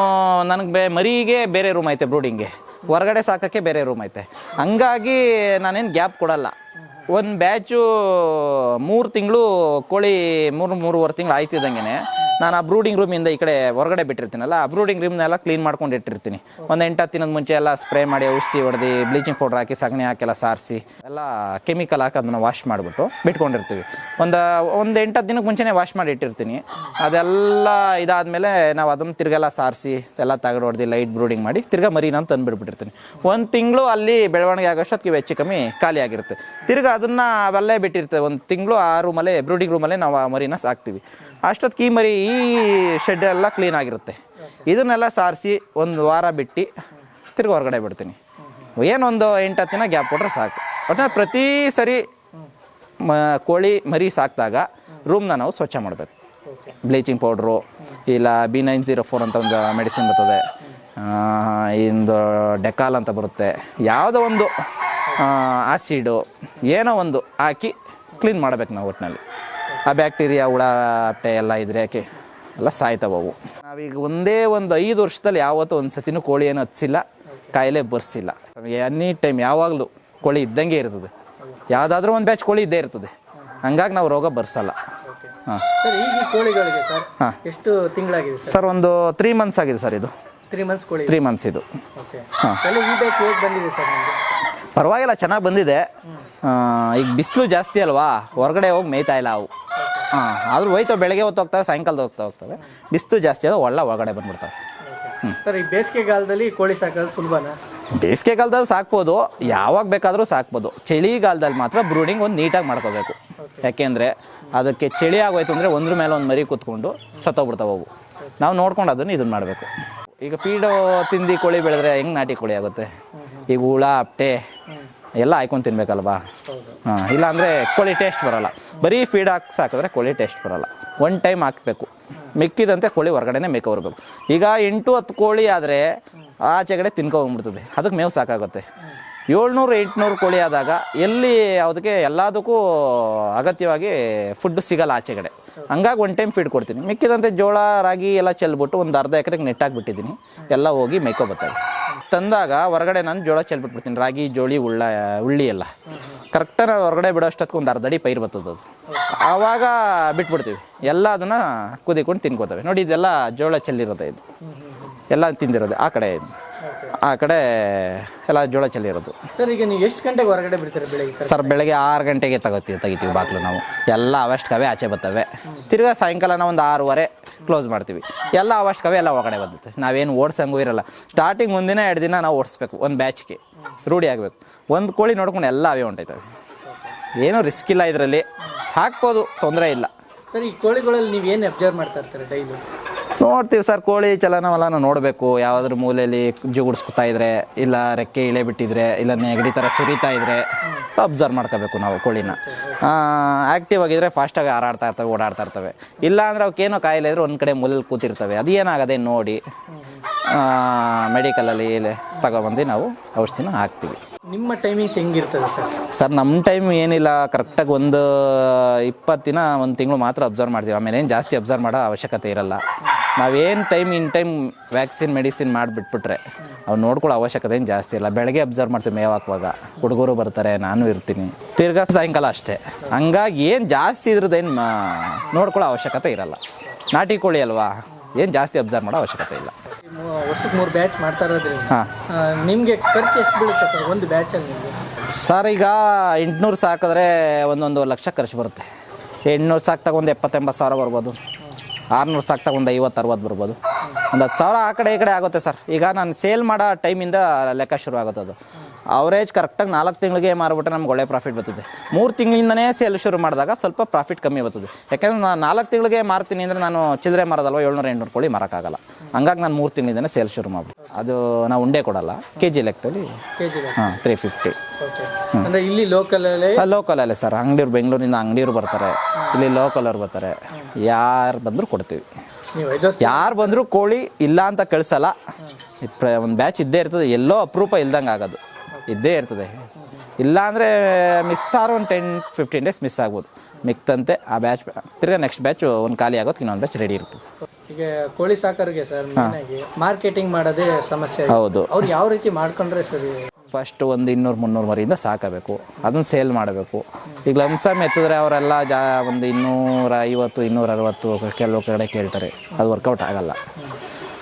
ನನಗೆ ಬೇ ಮರಿಗೆ ಬೇರೆ ರೂಮ್ ಐತೆ ಬ್ರೂಡಿಂಗ್ಗೆ ಹೊರಗಡೆ ಸಾಕೋಕ್ಕೆ ಬೇರೆ ರೂಮ್ ಐತೆ. ಹಂಗಾಗಿ ನಾನೇನು ಗ್ಯಾಪ್ ಕೊಡಲ್ಲ. ಒಂದು ಬ್ಯಾಚು ಮೂರು ತಿಂಗಳು ಕೋಳಿ ಮೂರು ಮೂರುವರೆ ತಿಂಗಳು ಆಯ್ತಿದ್ದಂಗೆ ನಾನು ಆ ಬ್ರೂಡಿಂಗ್ ರೂಮಿಂದ ಈ ಕಡೆ ಹೊರಗಡೆ ಬಿಟ್ಟಿರ್ತೀನಲ್ಲ, ಆ ಬ್ರೂಡಿಂಗ್ ರೂಮ್ನೆಲ್ಲ ಕ್ಲೀನ್ ಮಾಡ್ಕೊಂಡು ಇಟ್ಟಿರ್ತೀನಿ. ಒಂದು ಎಂಟು ಹತ್ತು ದಿನದ ಮುಂಚೆ ಎಲ್ಲ ಸ್ಪ್ರೇ ಮಾಡಿ ಔಷಧಿ ಹೊಡೆದು ಬ್ಲೀಚಿಂಗ್ ಪೌಡರ್ ಹಾಕಿ, ಸಗಣಿ ಹಾಕೆಲ್ಲ ಸಾರಿಸಿ, ಎಲ್ಲ ಕೆಮಿಕಲ್ ಹಾಕಿ ಅದನ್ನು ವಾಶ್ ಮಾಡಿಬಿಟ್ಟು ಬಿಟ್ಕೊಂಡಿರ್ತೀವಿ. ಒಂದು ಒಂದು ಎಂಟು ಹತ್ತು ದಿನಕ್ಕೆ ಮುಂಚೆನೇ ವಾಶ್ ಮಾಡಿ ಇಟ್ಟಿರ್ತೀನಿ. ಅದೆಲ್ಲ ಇದಾದಮೇಲೆ ನಾವು ಅದನ್ನು ತಿರ್ಗೆಲ್ಲ ಸಾರಿಸಿ, ಎಲ್ಲ ತಗಡು ಹೊಡೆದು ಲೈಟ್ ಬ್ರೂಡಿಂಗ್ ಮಾಡಿ ತಿರ್ಗಾ ಮರಿನ ತಂದುಬಿಟ್ಬಿಟ್ಟಿರ್ತೀನಿ. ಒಂದು ತಿಂಗಳು ಅಲ್ಲಿ ಬೆಳವಣಿಗೆ ಆಗೋಷ್ಟೊತ್ತಿಗೆ ಹೆಚ್ಚು ಕಮ್ಮಿ ಖಾಲಿ ಆಗಿರುತ್ತೆ. ತಿರ್ಗಾ ಅದನ್ನು ಅವೆಲ್ಲೇ ಬಿಟ್ಟಿರ್ತೇವೆ ಒಂದು ತಿಂಗಳು ಆ ರೂಮಲ್ಲೇ ಬ್ರೂಡಿಂಗ್ ರೂಮಲ್ಲೇ ನಾವು ಆ ಮರಿನ ಸಾಕ್ತೀವಿ. ಅಷ್ಟೊತ್ತಿಗೆ ಈ ಮರಿ ಈ ಶೆಡ್ ಎಲ್ಲ ಕ್ಲೀನ್ ಆಗಿರುತ್ತೆ. ಇದನ್ನೆಲ್ಲ ಸಾರಿಸಿ ಒಂದು ವಾರ ಬಿಟ್ಟು ತಿರ್ಗಿ ಹೊರಗಡೆ ಬಿಡ್ತೀನಿ. ಏನೊಂದು ಎಂಟು ಹತ್ತು ದಿನ ಗ್ಯಾಪ್ ಕೊಟ್ರೆ ಸಾಕು. ಒಟ್ಟಿನಲ್ಲಿ ಪ್ರತಿ ಸರಿ ಮ, ಕೋಳಿ ಮರಿ ಸಾಕಿದಾಗ ರೂಮ್ನ ನಾವು ಸ್ವಚ್ಛ ಮಾಡಬೇಕು. ಬ್ಲೀಚಿಂಗ್ ಪೌಡ್ರು ಇಲ್ಲ ಬಿ ನೈನ್ ಜೀರೋ ಫೋರ್ ಅಂತ ಒಂದು ಮೆಡಿಸಿನ್ ಬರ್ತದೆ. ಇಂದು ಡೆಕಾಲ್ ಅಂತ ಬರುತ್ತೆ. ಯಾವುದೋ ಒಂದು ಆಸಿಡು ಏನೋ ಒಂದು ಹಾಕಿ ಕ್ಲೀನ್ ಮಾಡಬೇಕು ನಾವು ಒಟ್ಟಿನಲ್ಲಿ ಆ ಬ್ಯಾಕ್ಟೀರಿಯಾ ಹುಳ ಅಟ್ಟೆ ಎಲ್ಲ ಇದ್ರೆ ಯಾಕೆ ಎಲ್ಲ ಸಾಯ್ತವೆ ಅವು. ನಾವೀಗ ಒಂದೇ ಒಂದು ಐದು ವರ್ಷದಲ್ಲಿ ಯಾವತ್ತೂ ಒಂದು ಸತಿನೂ ಕೋಳಿ ಏನು ಹಚ್ಚಿಲ್ಲ ಕಾಯಿಲೆ ಬರ್ಸಿಲ್ಲ. ಎನಿ ಟೈಮ್ ಯಾವಾಗಲೂ ಕೋಳಿ ಇದ್ದಂಗೆ ಇರ್ತದೆ. ಯಾವುದಾದ್ರೂ ಒಂದು ಬ್ಯಾಚ್ ಕೋಳಿ ಇದ್ದೇ ಇರ್ತದೆ. ಹಂಗಾಗಿ ನಾವು ರೋಗ ಬರ್ಸಲ್ಲ. ಹಾಂ. ಕೋಳಿಗಳಿಗೆ ಸರ್ ಹಾ. ಎಷ್ಟು ತಿಂಗಳಾಗಿದೆ ಸರ್? ಒಂದು ತ್ರೀ ಮಂತ್ಸ್ ಆಗಿದೆ ಸರ್ ಇದು. ತ್ರೀ ಮಂತ್ಸ್ ಕೋಳಿ ತ್ರೀ ಮಂತ್ಸ್ ಇದು. ಹೇಗೆ ಬಂದಿದೆ ಸರ್ ಪರವಾಗಿಲ್ಲ ಚೆನ್ನಾಗಿ ಬಂದಿದೆ. ಈಗ ಬಿಸಿಲು ಜಾಸ್ತಿ ಅಲ್ವಾ? ಹೊರಗಡೆ ಹೋಗಿ ಮೇಯ್ತಾ ಇಲ್ಲ ಅವು. ಹಾಂ ಆದರೂ ಹೋಯ್ತವೆ ಬೆಳಗ್ಗೆ ಹೊತ್ತು ಹೋಗ್ತವೆ ಸಾಯಂಕಾಲದ ಹೋಗ್ತಾ ಹೋಗ್ತವೆ ಬಿಸ್ತು ಜಾಸ್ತಿ ಆದ ಒಳ್ಳೆ ಒಳಗಡೆ ಬಂದ್ಬಿಡ್ತವೆ ಸರ್ ಈ ಬೇಸಿಗೆಗಾಲದಲ್ಲಿ ಕೋಳಿ ಸಾಕೋದು ಸುಲಭನಾ? ಬೇಸಿಗೆಗಾಲದಲ್ಲಿ ಸಾಕ್ಬೋದು ಯಾವಾಗ ಬೇಕಾದರೂ ಸಾಕ್ಬೋದು. ಚಳಿಗಾಲದಲ್ಲಿ ಮಾತ್ರ ಬ್ರೂಡಿಂಗ್ ಒಂದು ನೀಟಾಗಿ ಮಾಡ್ಕೋಬೇಕು. ಯಾಕೆಂದರೆ ಅದಕ್ಕೆ ಚಳಿ ಆಗೋಯ್ತು ಅಂದರೆ ಒಂದ್ರ ಮೇಲೆ ಒಂದು ಮರಿ ಕೂತ್ಕೊಂಡು ಸತ್ತೋಗ್ಬಿಡ್ತಾವೆ ಅವು. ನಾವು ನೋಡ್ಕೊಂಡು ಅದನ್ನು ಇದನ್ನು ಮಾಡಬೇಕು. ಈಗ ಫೀಡು ತಿಂದು ಕೋಳಿ ಬೆಳೆದ್ರೆ ಹೆಂಗೆ ನಾಟಿ ಕೋಳಿ ಆಗುತ್ತೆ? ಈಗ ಹುಳ ಅಪ್ಟೆ ಎಲ್ಲ ಹಾಯ್ಕೊಂಡು ತಿನ್ಬೇಕಲ್ವಾ? ಹಾಂ ಇಲ್ಲಾಂದರೆ ಕೋಳಿ ಟೇಸ್ಟ್ ಬರೋಲ್ಲ. ಬರೀ ಫೀಡ್ ಹಾಕಿ ಸಾಕಿದ್ರೆ ಕೋಳಿ ಟೇಸ್ಟ್ ಬರೋಲ್ಲ. ಒನ್ ಟೈಮ್ ಹಾಕಬೇಕು. ಮಿಕ್ಕಿದಂತೆ ಕೋಳಿ ಹೊರಗಡೆನೇ ಮೇಕೋರ್ಬೇಕು ಈಗ ಎಂಟು ಹತ್ತು ಕೋಳಿ ಆದರೆ ಆಚೆ ಕಡೆ ತಿನ್ಕೊಂಡ್ಬಿಡ್ತದೆ ಅದಕ್ಕೆ ಮೇವು ಸಾಕಾಗುತ್ತೆ. ಏಳ್ನೂರು ಎಂಟುನೂರು ಕೋಳಿ ಆದಾಗ ಎಲ್ಲಿ ಅದಕ್ಕೆ ಎಲ್ಲದಕ್ಕೂ ಅಗತ್ಯವಾಗಿ ಫುಡ್ ಸಿಗಲ್ಲ ಆಚೆ ಕಡೆ. ಹಂಗಾಗಿ ಒನ್ ಟೈಮ್ ಫೀಡ್ ಕೊಡ್ತೀನಿ. ಮಿಕ್ಕಿದಂತೆ ಜೋಳ ರಾಗಿ ಎಲ್ಲ ಚೆಲ್ಬಿಟ್ಟು ಒಂದು ಅರ್ಧ ಎಕರೆಗೆ ನೆಟ್ಟಾಕ್ಬಿಟ್ಟಿದ್ದೀನಿ ಎಲ್ಲ ಹೋಗಿ ಮೇಯ್ಕೊಬರ್ತಾರೆ ತಂದಾಗ ಹೊರಗಡೆ ನಾನು ಜೋಳ ಚೆಲ್ಬಿಟ್ಬಿಡ್ತೀನಿ. ರಾಗಿ, ಜೋಳಿ, ಉಳ್ಳ, ಉಳ್ಳಿ ಎಲ್ಲ. ಕರೆಕ್ಟಾಗಿ ನಾವು ಹೊರಗಡೆ ಬಿಡೋ ಒಂದು ಅರ್ಧಡಿ ಪೈರು ಬರ್ತದೆ ಅದು. ಆವಾಗ ಬಿಟ್ಬಿಡ್ತೀವಿ. ಎಲ್ಲ ಅದನ್ನು ಕುದಿಕೊಂಡು ತಿನ್ಕೋತವೆ. ನೋಡಿ, ಇದೆಲ್ಲ ಜೋಳ ಚೆಲ್ಲಿರೋದೆ ಇದು. ಎಲ್ಲ ತಿಂದಿರೋದೆ ಆ ಕಡೆ ಇದು. ಆ ಕಡೆ ಎಲ್ಲ ಜೋಳ ಚೆಲ್ಲಿರೋದು ಸರ್ ಈಗ ನೀವು ಎಷ್ಟು ಗಂಟೆಗೆ ಹೊರಗಡೆ ಬಿಡ್ತೀರಾ ಬೆಳಗ್ಗೆ ಸರ್ ಬೆಳಗ್ಗೆ ಆರು ಗಂಟೆಗೆ ತಗೋತೀವಿ ತೆಗಿತೀವಿ ಬಾಗಿಲು ನಾವು. ಎಲ್ಲ ಅವಷ್ಟಕವೇ ಆಚೆ ಬರ್ತವೆ. ತಿರ್ಗಾ ಸಾಯಂಕಾಲ ನಾವು ಒಂದು ಆರೂವರೆ ಕ್ಲೋಸ್ ಮಾಡ್ತೀವಿ. ಎಲ್ಲ ಅವಷ್ಟಕವೇ ಎಲ್ಲ ಒಳಗಡೆ ಬರ್ತೈತೆ ನಾವೇನು ಓಡಿಸಂಗು ಇರಲ್ಲ. ಸ್ಟಾರ್ಟಿಂಗ್ ಒಂದಿನ ಎರಡು ದಿನ ನಾವು ಓಡಿಸ್ಬೇಕು ಒಂದು ಬ್ಯಾಚ್ಗೆ ರೂಢಿ ಆಗಬೇಕು. ಒಂದು ಕೋಳಿ ನೋಡ್ಕೊಂಡು ಎಲ್ಲ ಅವೇ ಹೊಂಟೈತವೆ ಏನೂ ರಿಸ್ಕ್ ಇಲ್ಲ ಇದರಲ್ಲಿ. ಸಾಕ್ಬೋದು ತೊಂದರೆ ಇಲ್ಲ. ಸರ್ ಈ ಕೋಳಿಗಳಲ್ಲಿ ನೀವು ಏನು ಅಬ್ಸರ್ವ್ ಮಾಡ್ತಾ ಇರ್ತಾರೆ ಡೈಲಿ ನೋಡ್ತೀವಿ ಸರ್, ಕೋಳಿ ಚಲನವಲನ ನೋಡಬೇಕು. ಯಾವುದ್ರ ಮೂಲೆಯಲ್ಲಿ ಜುಗುಡ್ಸ್ಕೊತಾ ಇದ್ರೆ, ಇಲ್ಲ ರೆಕ್ಕೆ ಇಳೆ ಬಿಟ್ಟಿದ್ರೆ, ಇಲ್ಲ ನೆಗಡಿ ಥರ ಸುರಿತಾ ಇದ್ರೆ ಅಬ್ಸರ್ವ್ ಮಾಡ್ಕೋಬೇಕು ನಾವು ಕೋಳಿನ. ಆ್ಯಕ್ಟಿವ್ ಆಗಿದ್ರೆ ಫಾಸ್ಟಾಗಿ ಹಾರಾಡ್ತಾ ಇರ್ತವೆ, ಓಡಾಡ್ತಾ ಇರ್ತವೆ. ಇಲ್ಲ ಅಂದ್ರೆ ಅವಕ್ಕೇನೋ ಕಾಯಿಲೆ ಇದ್ರೆ ಒಂದು ಕಡೆ ಮೂಲೆಯಲ್ಲಿ ಕೂತಿರ್ತವೆ. ಅದು ಏನಾಗದೆ ನೋಡಿ ಮೆಡಿಕಲಲ್ಲಿ ತಗೊಬಂದು ನಾವು ಔಷಧಿನ ಹಾಕ್ತೀವಿ. ನಿಮ್ಮ ಟೈಮಿಂಗ್ಸ್ ಹೆಂಗಿರ್ತದೆ ಸರ್? ಸರ್ ನಮ್ಮ ಟೈಮ್ ಏನಿಲ್ಲ. ಕರೆಕ್ಟಾಗಿ ಒಂದು ಇಪ್ಪತ್ತು ದಿನ, ಒಂದು ತಿಂಗಳು ಮಾತ್ರ ಅಬ್ಸರ್ವ್ ಮಾಡ್ತೀವಿ. ಆಮೇಲೆ ಏನು ಜಾಸ್ತಿ ಅಬ್ಸರ್ವ್ ಮಾಡೋ ಅವಶ್ಯಕತೆ ಇರಲ್ಲ. ನಾವೇನು time in time vaccine medicine ಮಾಡಿಬಿಟ್ಬಿಟ್ರೆ ಅವ್ರು ನೋಡ್ಕೊಳ್ಳೋ ಅವಶ್ಯಕತೆ ಏನು ಜಾಸ್ತಿ ಇಲ್ಲ. ಬೆಳಗ್ಗೆ ಅಬ್ಸರ್ವ್ ಮಾಡ್ತೀವಿ ಮೇವು ಹಾಕುವಾಗ. ಹುಡುಗರು ಬರ್ತಾರೆ, ನಾನು ಇರ್ತೀನಿ. ತಿರ್ಗಾ ಸಾಯಂಕಾಲ ಅಷ್ಟೇ. ಹಂಗಾಗಿ ಏನು ಜಾಸ್ತಿ ಇದ್ರದ್ದೇನು ನೋಡ್ಕೊಳ್ಳೋ ಅವಶ್ಯಕತೆ ಇರಲ್ಲ. ನಾಟಿ ಕೋಳಿ ಅಲ್ವಾ? ಏನು ಜಾಸ್ತಿ ಅಬ್ಸರ್ವ್ ಮಾಡೋ ಅವಶ್ಯಕತೆ ಇಲ್ಲ. ವರ್ಷಕ್ಕೆ ಮೂರು ಬ್ಯಾಚ್ ಮಾಡ್ತಾ ಇರೋದ್ರಿಂದ. ಹಾಂ. ನಿಮಗೆ ಖರ್ಚು ಎಷ್ಟು ಬೀಳುತ್ತೆ ಸರ್ ಒಂದು ಬ್ಯಾಚಲ್ಲಿ ನಿಮಗೆ? ಸರ್ ಈಗ ಎಂಟುನೂರು ಸಾಕಿದ್ರೆ ಒಂದೊಂದು ಲಕ್ಷ ಖರ್ಚು ಬರುತ್ತೆ. ಎಂಟುನೂರು ಸಾಕು ತಗೊಂಡು ಎಪ್ಪತ್ತೆಂಬತ್ತು ಸಾವಿರ ಬರ್ಬೋದು. ಆರುನೂರು ಸಾಕು ತಗೊಂಡು ಐವತ್ತು ಅರವತ್ತು ಬರ್ಬೋದು. ಒಂದು ಹತ್ತು ಸಾವಿರ ಆ ಕಡೆ ಈ ಕಡೆ ಆಗುತ್ತೆ ಸರ್. ಈಗ ನಾನು ಸೇಲ್ ಮಾಡೋ ಟೈಮಿಂದ ಲೆಕ್ಕ ಶುರು ಆಗುತ್ತೆ ಅದು. ಅವರೇಜ್ ಕರೆಕ್ಟಾಗಿ ನಾಲ್ಕು ತಿಂಗಳಿಗೆ ಮಾರ್ಬಿಟ್ರೆ ನಮ್ಗೆ ಒಳ್ಳೆ ಪ್ರಾಫಿಟ್ ಬರ್ತದೆ. ಮೂರು ತಿಂಗಳಿಂದನೇ ಸೇಲ್ ಶುರು ಮಾಡಿದಾಗ ಸ್ವಲ್ಪ ಪ್ರಾಫಿಟ್ ಕಮ್ಮಿ ಬರ್ತದೆ. ಯಾಕೆಂದ್ರೆ ನಾನು ನಾಲ್ಕು ತಿಂಗಳಿಗೆ ಮಾರ್ತೀನಿ ಅಂದರೆ ನಾನು ಚಿದ್ರೆ ಮಾರೋದಲ್ವ ಏಳ್ನೂರ ಎಂಟುನೂರು ಕೋಳಿ ಮಾರೋಕ್ಕಾಗಲ್ಲ. ಹಂಗಾಗಿ ನಾನು ಮೂರು ತಿಂಗಳಿಂದನೇ ಸೇಲ್ ಶುರು ಮಾಡ್ಬಿಟ್ಟು. ಅದು ನಾವು ಉಂಡೆ ಕೊಡಲ್ಲ. ಕೆ ಜಿ ಲೆಕ್ಕದಲ್ಲಿ ಹಾಂ ತ್ರೀ ಫಿಫ್ಟಿ ಅಂದರೆ ಇಲ್ಲಿ ಲೋಕಲಲ್ಲೇ ಲೋಕಲಲ್ಲೇ ಸರ್ ಅಂಗಡಿಯವ್ರು ಬೆಂಗಳೂರಿಂದ ಅಂಗಡಿಯವ್ರು ಬರ್ತಾರೆ. ಇಲ್ಲಿ ಲೋಕಲವ್ರು ಬರ್ತಾರೆ. ಯಾರು ಬಂದರೂ ಕೊಡ್ತೀವಿ. ಯಾರು ಬಂದರೂ ಕೋಳಿ ಇಲ್ಲ ಅಂತ ಕಳಿಸಲ್ಲ. ಒಂದು ಬ್ಯಾಚ್ ಇದ್ದೇ ಇರ್ತದೆ. ಎಲ್ಲೋ ಅಪರೂಪ ಇಲ್ದಂಗೆ ಆಗೋದು. ಇದ್ದೇ ಇರ್ತದೆ. ಇಲ್ಲ ಅಂದರೆ ಮಿಸ್ ಆರು ಒಂದು ಟೆನ್ ಫಿಫ್ಟೀನ್ ಡೇಸ್ ಮಿಸ್ ಆಗ್ಬೋದು. ಮಿಕ್ತಂತೆ ಆ ಬ್ಯಾಚ್ ತಿರ್ಗಾ ನೆಕ್ಸ್ಟ್ ಬ್ಯಾಚ್ ಒಂದು ಖಾಲಿ ಆಗೋದು ಇನ್ನೊಂದು ಬ್ಯಾಚ್ ರೆಡಿ ಇರ್ತದೆ. ಈಗ ಕೋಳಿ ಸಾಕರಿಗೆ ಸರ್ ಮಾರ್ಕೆಟಿಂಗ್ ಮಾಡೋದೇ ಸಮಸ್ಯೆ. ಹೌದು. ಅವ್ರು ಯಾವ ರೀತಿ ಮಾಡ್ಕೊಂಡ್ರೆ ಸರಿ ಫಸ್ಟ್ ಒಂದು ಇನ್ನೂರು ಮುನ್ನೂರು ಮರಿಯಿಂದ ಸಾಕಬೇಕು. ಅದನ್ನು ಸೇಲ್ ಮಾಡಬೇಕು. ಈಗ ಲಂಸಮ್ ಎತ್ತಿದ್ರೆ ಅವರೆಲ್ಲ ಜಾ ಒಂದು ಇನ್ನೂರ ಐವತ್ತು ಇನ್ನೂರ ಅರವತ್ತು ಕೆಲವು ಕಡೆ ಕೇಳ್ತಾರೆ. ಅದು ವರ್ಕೌಟ್ ಆಗಲ್ಲ.